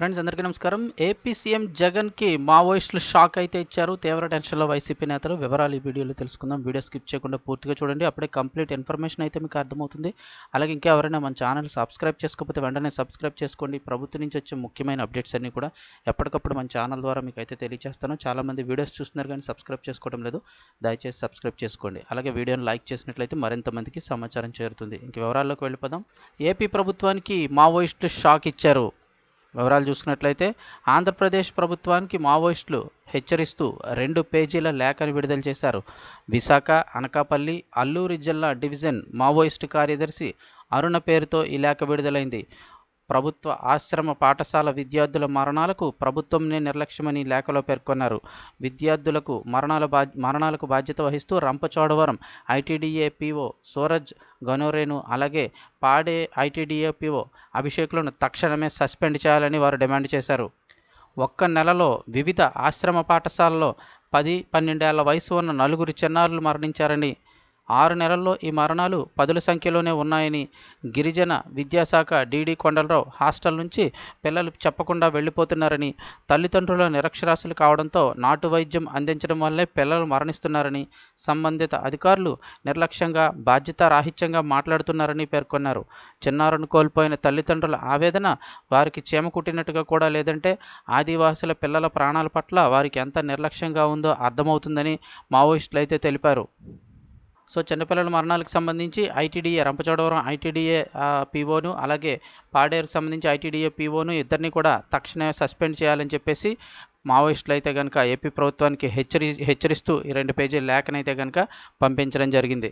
Friends అందరికీ నమస్కారం. AP CM జగన్కి మావోయిస్టులు షాక్ అయితే ఇచ్చారు. తీవ్ర టెన్షన్లో వైసీపీ నేతలు వివరాలు ఈ వీడియోలో తెలుసుకుందాం. వీడియో స్కిప్ చేయకుండా పూర్తిగా చూడండి. అప్పుడే కంప్లీట్ ఇన్ఫర్మేషన్ అయితే మీకు అర్థమవుతుంది. అలాగే ఇంకా ఎవరైనా మన ఛానల్ సబ్స్క్రైబ్ చేసుకోకపోతే వెంటనే సబ్స్క్రైబ్ చేసుకోండి. ప్రభుత్వం నుంచి వచ్చే ముఖ్యమైన అప్డేట్స్ అన్నీ కూడా ఎప్పటికప్పుడు మన ఛానల్ ద్వారా మీకు అయితే తెలియజేస్తాను చాలామంది వీడియోస్ చూస్తున్నారు కానీ సబ్స్క్రైబ్ చేసుకోవడం లేదు. దయచేసి సబ్స్క్రైబ్ చేసుకోండి. అలాగే వీడియోని లైక్ చేసినట్లయితే మరింత మందికి సమాచారం చేరుతుంది. ఇంక వివరాల్లోకి వెళ్ళిపోదాం. ఏపీ ప్రభుత్వానికి మావోయిస్టులు షాక్ ఇచ్చారు. వివరాలు చూసుకున్నట్లయితే ఆంధ్రప్రదేశ్ ప్రభుత్వానికి మావోయిస్టులు హెచ్చరిస్తూ రెండు పేజీల లేఖను విడుదల చేశారు. విశాఖ అనకాపల్లి అల్లూరి జిల్లా డివిజన్ మావోయిస్టు కార్యదర్శి అరుణ పేరుతో ఈ లేఖ విడుదలైంది. ప్రభుత్వ ఆశ్రమ పాఠశాల విద్యార్థుల మరణాలకు ప్రభుత్వంనే నిర్లక్ష్యమని లేఖలో పేర్కొన్నారు. విద్యార్థులకు మరణాల బా మరణాలకు బాధ్యత వహిస్తూ రంపచోడవరం ఐటీడీఏపీఓ సూరజ్ గనోరేను అలాగే పాడే ఐటీడీఏ పీఓ అభిషేకులను తక్షణమే సస్పెండ్ చేయాలని వారు డిమాండ్ చేశారు. ఒక్క నెలలో వివిధ ఆశ్రమ పాఠశాలలో పది పన్నెండేళ్ళ వయసు ఉన్న నలుగురు చిన్నారులు మరణించారని ఆరు నెలల్లో ఈ మరణాలు పదుల సంఖ్యలోనే ఉన్నాయని గిరిజన విద్యాశాఖ డీడీ కొండలరావు హాస్టల్ నుంచి పిల్లలు చెప్పకుండా వెళ్ళిపోతున్నారని తల్లిదండ్రుల నిరక్షరాస్యులు కావడంతో నాటు వైద్యం అందించడం వల్లే పిల్లలు మరణిస్తున్నారని సంబంధిత అధికారులు నిర్లక్ష్యంగా బాధ్యతారాహిత్యంగా మాట్లాడుతున్నారని పేర్కొన్నారు. చిన్నారును కోల్పోయిన తల్లిదండ్రుల ఆవేదన వారికి చీమ కుట్టినట్టుగా కూడా లేదంటే ఆదివాసుల పిల్లల ప్రాణాల పట్ల వారికి ఎంత నిర్లక్ష్యంగా ఉందో అర్థమవుతుందని మావోయిస్టులు అయితే తెలిపారు. సో చిన్నపిల్లల మరణాలకు సంబంధించి ఐటీడీఏ రంపచోడవరం ఐటీడీఏ పీఓను అలాగే పాడేరుకు సంబంధించి ఐటీడీఏ పీఓను ఇద్దరిని కూడా తక్షణమే సస్పెండ్ చేయాలని చెప్పేసి మావోయిస్టులు అయితే కనుక ఏపీ ప్రభుత్వానికి హెచ్చరి హెచ్చరిస్తూ ఈ రెండు పేజీల లేఖనైతే కనుక పంపించడం జరిగింది.